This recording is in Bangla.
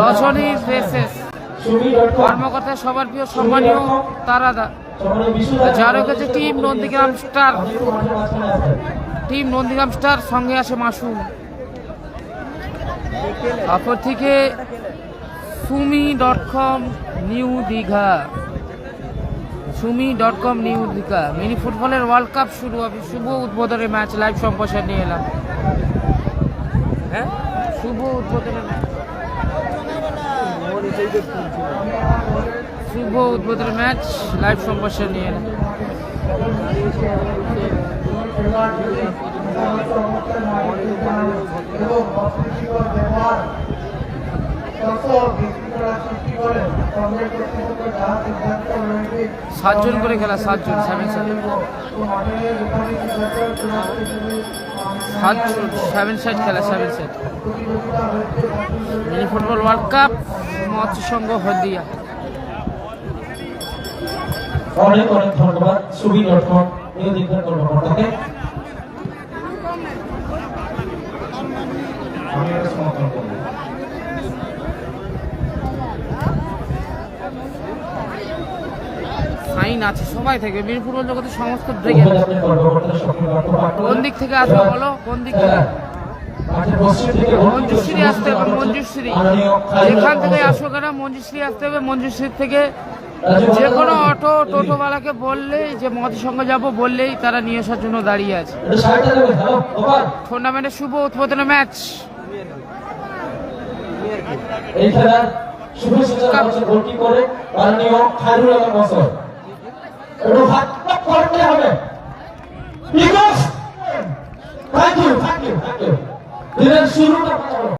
রজনী ড্রেসেস কর্মকর্তা সবার প্রিয় সম্মানীয় তারাদা যার কাছে team Nandigram star. Team Nandigram star সঙ্গে আসে মাসুম। অপর থেকে Sumi dot com new Digha. Sumi dot com new Digha. Mini ফুটবলের ওয়ার্ল্ড কাপ শুরু হবে। শুভ উদ্বোধনের ম্যাচ লাইভ সম্প্রচার নিয়ে এলাম। হ্যাঁ? শুভ উদ্বোধনের ম্যাচ। শুভ উদ্বোধনের ম্যাচ লাইভ সম্প্রচার নিয়ে। এলাম সাতজন করে খেলা, সাতজন, সেভেন সেভেন। সাতজন, সেভেন সাইড খেলা, seven side football world cup মৎস্য সংঘ হলদিয়া। অনেক অনেক ধন্যবাদ। সুবি কর্মকর্তাকে আমি এটা সমর্থন সাইন আছে, সবাই থেকে বীরপুর জগতের সমস্ত কর্তব্য কোন দিক থেকে আসবে বলো? কোন দিক থেকে? মঞ্জুশ্রী আসতে হবে, মঞ্জুশ্রী। যেখান থেকে আসো কেন? মঞ্জুশ্রী আসতে হবে, মঞ্জুশ্রী থেকে যে কোনো অটো, টোটোওয়ালাকে বললেই, যে মতের সঙ্গে যাব বললেই তারা নিয়ে আসার জন্য দাঁড়িয়ে আছে। টুর্নামেন্টের শুভ উদ্বোধনী ম্যাচ শুভ সূচনা করে মাননীয় খায়রুল আলম মহাশয় একটু হাত করতে হবে শুরুটা।